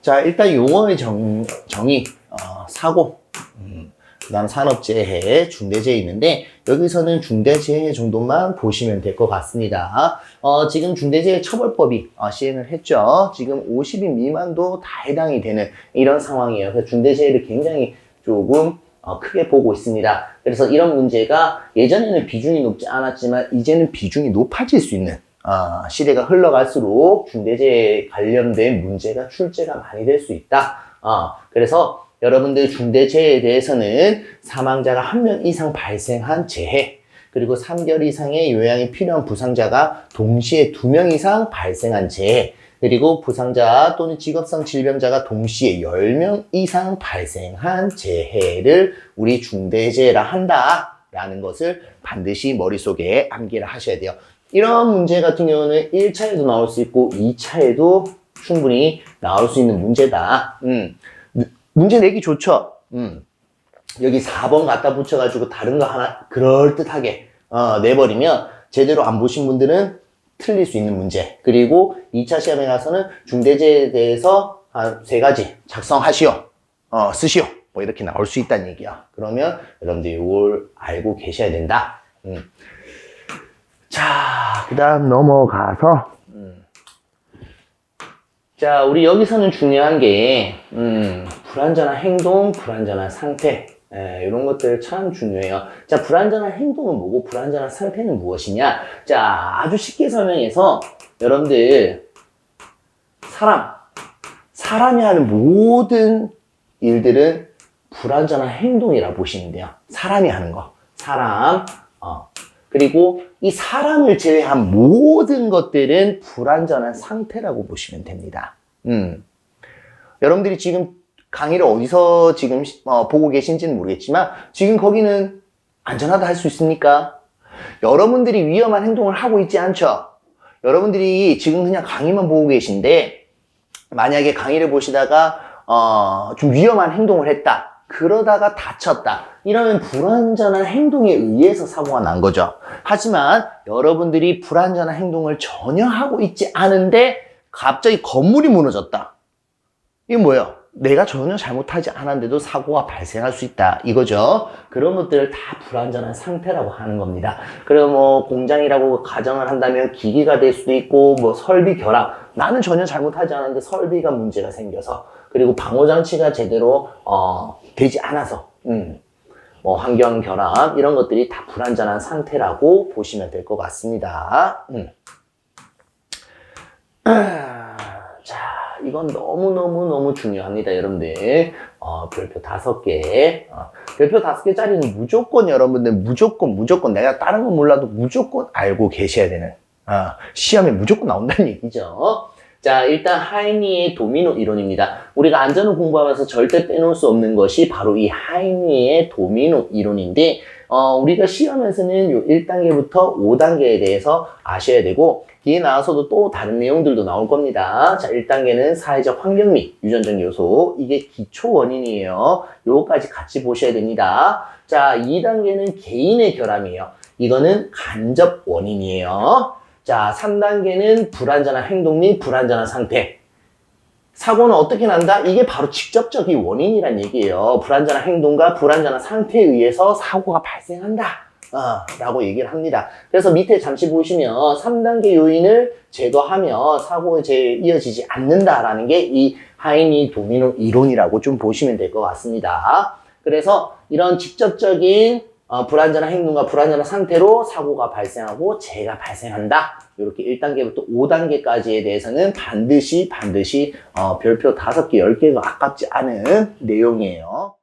자, 일단 용어의 정, 정의, 어, 사고, 음, 그 다음 산업재해, 중대재해 있는데, 여기서는 중대재해 정도만 보시면 될 것 같습니다. 어, 지금 중대재해 처벌법이 어, 시행을 했죠. 지금 50인 미만도 다 해당이 되는 이런 상황이에요. 그래서 중대재해를 굉장히 조금 어, 크게 보고 있습니다. 그래서 이런 문제가 예전에는 비중이 높지 않았지만 이제는 비중이 높아질 수 있는 어, 시대가 흘러갈수록 중대재해 관련된 문제가 출제가 많이 될 수 있다. 어, 그래서 여러분들 중대재해에 대해서는 사망자가 한 명 이상 발생한 재해 그리고 3개월 이상의 요양이 필요한 부상자가 동시에 두 명 이상 발생한 재해 그리고 부상자 또는 직업성 질병자가 동시에 10명 이상 발생한 재해를 우리 중대재해라 한다 라는 것을 반드시 머릿속에 암기를 하셔야 돼요. 이런 문제 같은 경우는 1차에도 나올 수 있고 2차에도 충분히 나올 수 있는 문제다. 음. 문제 내기 좋죠? 음. 여기 4번 갖다 붙여가지고 다른 거 하나 그럴듯하게 어, 내버리면 제대로 안 보신 분들은 틀릴 수 있는 문제. 그리고 2차 시험에 가서는 중대재해에 대해서 한 세 가지 작성하시오. 어, 쓰시오. 뭐 이렇게 나올 수 있다는 얘기야. 그러면 여러분들 이걸 알고 계셔야 된다. 음. 자, 그 다음 넘어가서 음. 자, 우리 여기서는 중요한 게 음, 불완전한 행동, 불완전한 상태 예, 이런 것들 참 중요해요. 자, 불완전한 행동은 뭐고 불완전한 상태는 무엇이냐? 자, 아주 쉽게 설명해서 여러분들 사람, 사람이 하는 모든 일들은 불완전한 행동이라 보시면 돼요. 사람이 하는 거, 사람, 어. 그리고 이 사람을 제외한 모든 것들은 불완전한 상태라고 보시면 됩니다. 음. 여러분들이 지금 강의를 어디서 지금 어, 보고 계신지는 모르겠지만 지금 거기는 안전하다 할 수 있습니까? 여러분들이 위험한 행동을 하고 있지 않죠? 여러분들이 지금 그냥 강의만 보고 계신데 만약에 강의를 보시다가 어, 좀 위험한 행동을 했다. 그러다가 다쳤다. 이러면 불완전한 행동에 의해서 사고가 난 거죠. 하지만 여러분들이 불완전한 행동을 전혀 하고 있지 않은데 갑자기 건물이 무너졌다. 이게 뭐예요? 내가 전혀 잘못하지 않았는데도 사고가 발생할 수 있다. 이거죠. 그런 것들을 다 불완전한 상태라고 하는 겁니다. 그리고 뭐 공장이라고 가정을 한다면 기기가 될 수도 있고 뭐 설비 결함. 나는 전혀 잘못하지 않았는데 설비가 문제가 생겨서 그리고 방호 장치가 제대로 어, 되지 않아서 음, 뭐 환경 결함 이런 것들이 다 불완전한 상태라고 보시면 될 것 같습니다. 음. 자, 이건 너무너무너무 중요합니다, 여러분들. 어, 별표 다섯 개. 어, 별표 다섯 개짜리는 무조건 여러분들, 무조건, 무조건, 내가 다른 건 몰라도 무조건 알고 계셔야 되는, 어, 시험에 무조건 나온다는 얘기죠. 자, 일단 하이니의 도미노 이론입니다. 우리가 안전을 공부하면서 절대 빼놓을 수 없는 것이 바로 이 하이니의 도미노 이론인데, 어, 우리가 시험에서는 요 1단계부터 5단계에 대해서 아셔야 되고, 뒤에 나와서도 또 다른 내용들도 나올 겁니다. 자, 1단계는 사회적 환경 및 유전적 요소. 이게 기초 원인이에요. 요거까지 같이 보셔야 됩니다. 자, 2단계는 개인의 결함이에요. 이거는 간접 원인이에요. 자, 3단계는 불완전한 행동 및 불완전한 상태. 사고는 어떻게 난다? 이게 바로 직접적인 원인이란 얘기예요. 불완전한 행동과 불완전한 상태에 의해서 사고가 발생한다. 어, 라고 얘기를 합니다. 그래서 밑에 잠시 보시면 3단계 요인을 제거하면 사고에 제 이어지지 않는다라는 게 이 하이니 도미노 이론이라고 좀 보시면 될 것 같습니다. 그래서 이런 직접적인 어, 불완전한 행동과 불완전한 상태로 사고가 발생하고 재해가 발생한다. 이렇게 1단계부터 5단계까지에 대해서는 반드시 반드시 어, 별표 5개, 10개가 아깝지 않은 내용이에요.